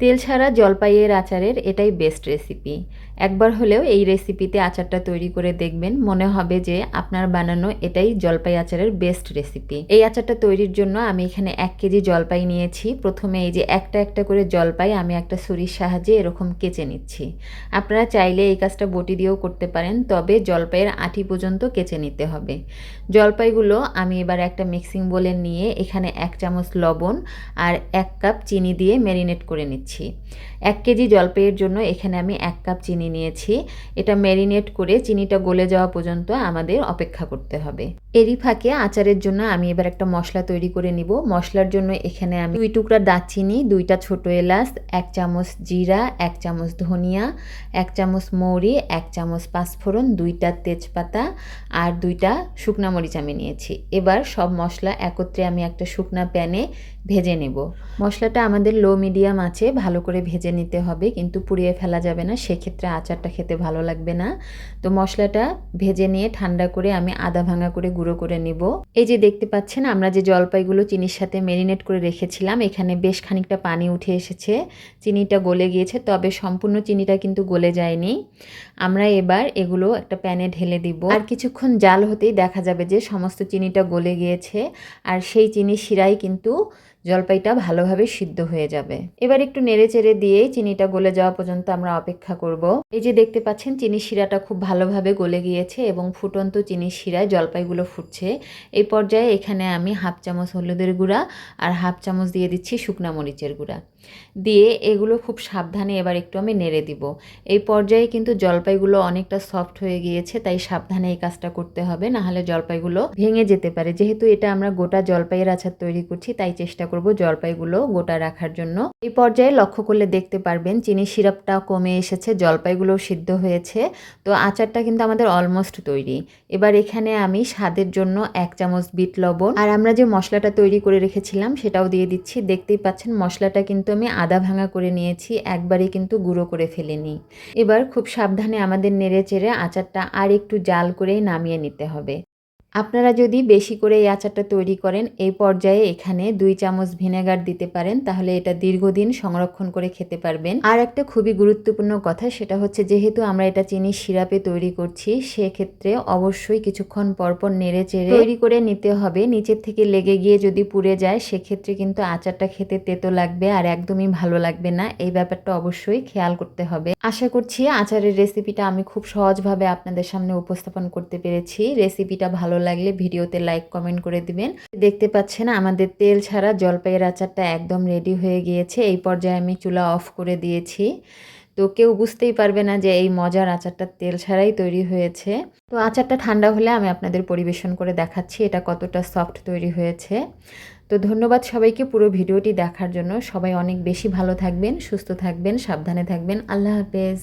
তেল ছাড়া জলপাইয়ের আচারের এটাই বেস্ট রেসিপি একবার হলেও এই রেসিপিতে আচারটা তৈরি করে দেখবেন, মনে হবে যে আপনার বানানো এটাই জলপাই আচারের বেস্ট রেসিপি এই আচারটা তৈরির জন্য আমি এখানে এক কেজি জলপাই নিয়েছি। প্রথমে এই যে একটা একটা করে জলপাই আমি একটা ছুরির সাহায্যে এরকম কেচে নিচ্ছি। আপনারা চাইলে এই কাজটা বটি দিয়েও করতে পারেন, তবে জলপাইয়ের আঁটি পর্যন্ত কেচে নিতে হবে। জলপাইগুলো আমি এবার একটা মিক্সিং বলে নিয়ে এখানে এক চামচ লবণ আর এক কাপ চিনি দিয়ে ম্যারিনেট করে নিচ্ছি। এক কেজি জলপাইয়ের জন্য এখানে আমি এক কাপ চিনি নিয়েছি। এটা ম্যারিনেট করে চিনিটা গলে যাওয়া পর্যন্ত আমাদের অপেক্ষা করতে হবে। এরই ফাঁকে আচারের জন্য আমি এবার একটা মশলা তৈরি করে নিব। মশলার জন্য এখানে আমি দুই টুকরা দারচিনি, দুইটা ছোট এলাচ, এক চামচ জিরা, এক চামচ ধনিয়া, এক চামচ মৌরি, এক চামচ পাঁচফোড়ন, দুইটা তেজপাতা আর দুইটা শুকনা মরিচ আমি নিয়েছি। এবার সব মশলা একত্রে আমি একটা শুকনা প্যানে ভেজে নেব। মশলাটা আমাদের লো মিডিয়াম আছে, ভালো করে ভেজে নিতে হবে, কিন্তু পুড়িয়ে ফেলা যাবে না। সেক্ষেত্রে আচারটা খেতে ভালো লাগবে না। তো মশলাটা ভেজে নিয়ে ঠান্ডা করে আমি আদা ভাঙা করে গুঁড়ো করে নিব। এই যে দেখতে পাচ্ছেন, আমরা যে জলপাইগুলো চিনির সাথে মেরিনেট করে রেখেছিলাম, এখানে বেশ খানিকটা পানি উঠে এসেছে। চিনিটা গলে গিয়েছে, তবে সম্পূর্ণ চিনিটা কিন্তু গলে যায়নি। আমরা এবার এগুলো একটা প্যানে ঢেলে দিব। আর কিছুক্ষণ জাল হতেই দেখা যাবে যে সমস্ত চিনিটা গলে গিয়েছে, আর সেই চিনি শিরাই কিন্তু জলপাইটা ভালোভাবে সিদ্ধ হয়ে যাবে। এবার একটু নেড়ে চেড়ে দিয়ে চিনিটা গলে যাওয়া পর্যন্ত আমরা অপেক্ষা করব। এই যে দেখতে পাচ্ছেন চিনি শিরাটা খুব ভালোভাবে গলে গিয়েছে এবং ফুটন্ত চিনি শিরায় জলপাইগুলো ফুটছে। এই পর্যায়ে এখানে আমি হাফ চামচ হলুদের গুঁড়া আর হাফ চামচ দিয়ে দিচ্ছি শুকনা মরিচের গুঁড়া। দিয়ে এগুলো খুব সাবধানে এবার একটু আমি নেড়ে দিব। এই পর্যায়ে কিন্তু জলপাইগুলো অনেকটা সফট হয়ে গিয়েছে, তাই সাবধানে এই কাজটা করতে হবে, নাহলে জলপাইগুলো ভেঙে যেতে পারে। যেহেতু এটা আমরা গোটা জলপাইয়ের আচার তৈরি করছি, তাই চেষ্টা করব জলপাইগুলো গোটা রাখার জন্য। এই পর্যায়ে লক্ষ্য করলে দেখতে পারবেন চিনি সিরাপটা কমে এসেছে, জলপাইগুলো সিদ্ধ হয়েছে। তো আচারটা কিন্তু আমাদের অলমোস্ট তৈরি। এবার এখানে আমি স্বাদের জন্য এক চামচ বিট লবণ। আর আমরা যে মশলাটা তৈরি করে রেখেছিলাম সেটাও দিয়ে দিচ্ছি। দেখতেই পাচ্ছেন মশলাটা কিন্তু আমি আদা ভাঙা করে নিয়েছি একবারে কিন্তু গুঁড়ো করে ফেলিনি। এবার খুব সাবধানে আমাদের নেড়ে চেড়ে আচারটা আর একটু জাল করেই নামিয়ে নিতে হবে। আপনারা যদি বেশি করে এই আচারটা তৈরি করেন, এই পর্যায়ে এখানে দুই চামচ ভিনেগার দিতে পারেন, তাহলে এটা দীর্ঘদিন সংরক্ষণ করে খেতে পারবেন। আর একটা খুবই গুরুত্বপূর্ণ কথা, সেটা হচ্ছে যেহেতু আমরা এটা চিনি সিরাপে তৈরি করছি, সেক্ষেত্রে অবশ্যই কিছুক্ষণ পরপর নেড়ে চেড়ে তৈরি করে নিতে হবে। নিচের থেকে লেগে গিয়ে যদি পুড়ে যায়, সেক্ষেত্রে কিন্তু আচারটা খেতে তেতো লাগবে আর একদমই ভালো লাগবে না। এই ব্যাপারটা অবশ্যই খেয়াল করতে হবে। আশা করছি আচারের রেসিপিটা আমি খুব সহজভাবে আপনাদের সামনে উপস্থাপন করতে পেরেছি। রেসিপিটা ভালো লাগলে ভিডিওতে লাইক, কমেন্ট করে দিবেন। দেখতে পাচ্ছেন আমাদের তেল ছাড়া জলপাইয়ের আচারটা একদম রেডি হয়ে গিয়েছে। এই পর্যায়ে আমি চুলা অফ করে দিয়েছি। তো কেউ বুঝতেই পারবে না যে এই মজার আচারটা তেল ছাড়াই তৈরি হয়েছে। তো আচারটা ঠান্ডা হলে আমি আপনাদের পরিবেশন করে দেখাচ্ছি এটা কতটা সফট তৈরি হয়েছে। তো ধন্যবাদ সবাইকে পুরো ভিডিওটি দেখার জন্য। সবাই অনেক বেশি ভালো থাকবেন, সুস্থ থাকবেন, সাবধানে থাকবেন। আল্লাহ হাফেজ।